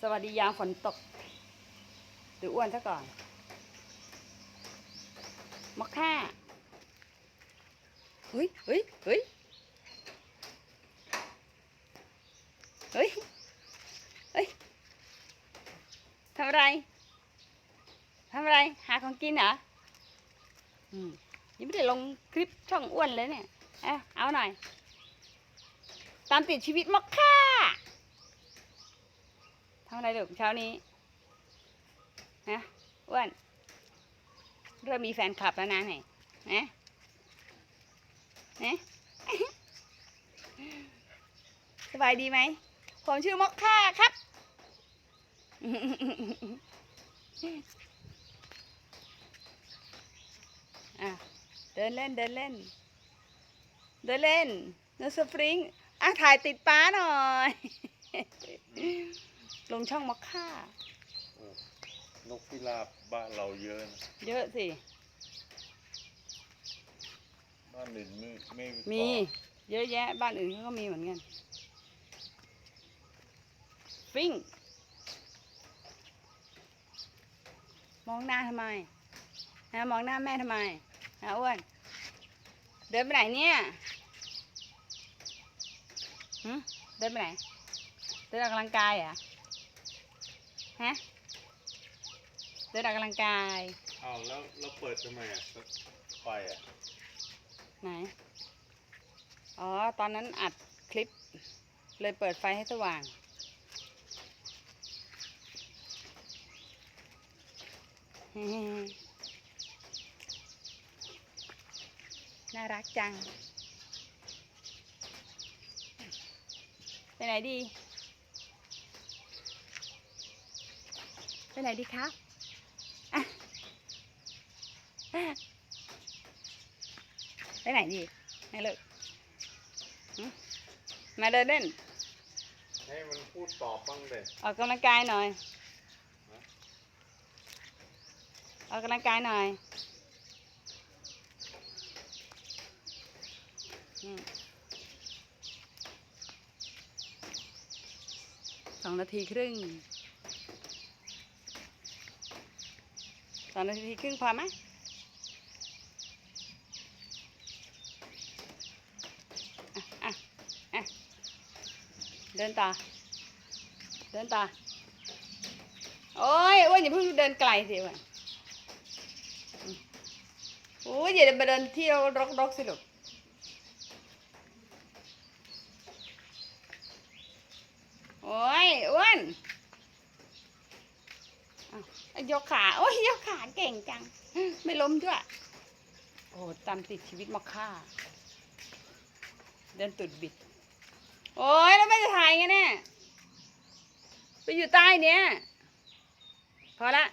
สวัสดียามฝนตก หรืออ้วนซะก่อนมอคค่าเฮ้ยเฮ้ยเฮ้ยเฮ้ยเฮ้ยทำอะไรทำอะไร หาของกินเหรออืมยังไม่ได้ลงคลิปช่องอ้วนเลยเนี่ย เอาเอาหน่อย ตามติดชีวิตมอคค่าทำอะไรเด็กเช้านี้นะอ้วนเริ่มมีแฟนคลับแล้วนะไหนนะนะสบายดีไหมผมชื่อมอคค่าครับ เดินเล่นเดินเล่น เดินเล่นเนื้อสปริง อะถ่ายติดป้าหน่อย ลงช่องมอคค่าโอ้นกพิราบบ้านเราเยอะนะเยอะสิ บ้านอื่นไม่ไม่มี เยอะแยะ บ้านอื่นเขาก็มีเหมือนกัน ฟิ้งมองหน้าทำไมฮะมองหน้าแม่ทำไมฮะอ้วน เดินไปไหนเนี่ย หึเดินไปไหน เดินออกกำลังกายเหรอ ฮะ เดินออกกำลังกาย อ้าวแล้วเราเปิดทำไมอะไฟอะ ไหน อ๋อ ตอนนั้นอัดคลิป เลยเปิดไฟให้สว่าง น่ารักจัง ไปไหนดี ไปไหนดีครับอะไปไหนดีให้เลิกหึมาเดินเล่น ให้มันพูดตอบบ้างเลยออกกำลังกายหน่อย ออกกำลังกายหน่อย อืม สองนาทีครึ่งสองนาทีครึ่งพอไหมอะอะอะเดินต่อ เดินต่อ โอ้ยอ้วนอย่าเพิ่งเดินไกลสิวนอืมโอ้ยอย่าไปเดินเที่ยวรกๆสิลูก โอ้ยอ้วนอ้าวไอ้ยกขา โอ้ยยกขาเก่งจัง ไม่ล้มด้วย โอ้ตามติดชีวิตมาฆ่า เดินตุดบิด โอ้ยแล้วไม่จะถ่ายไงเนี่ย ไปอยู่ใต้เนี้ยพอละ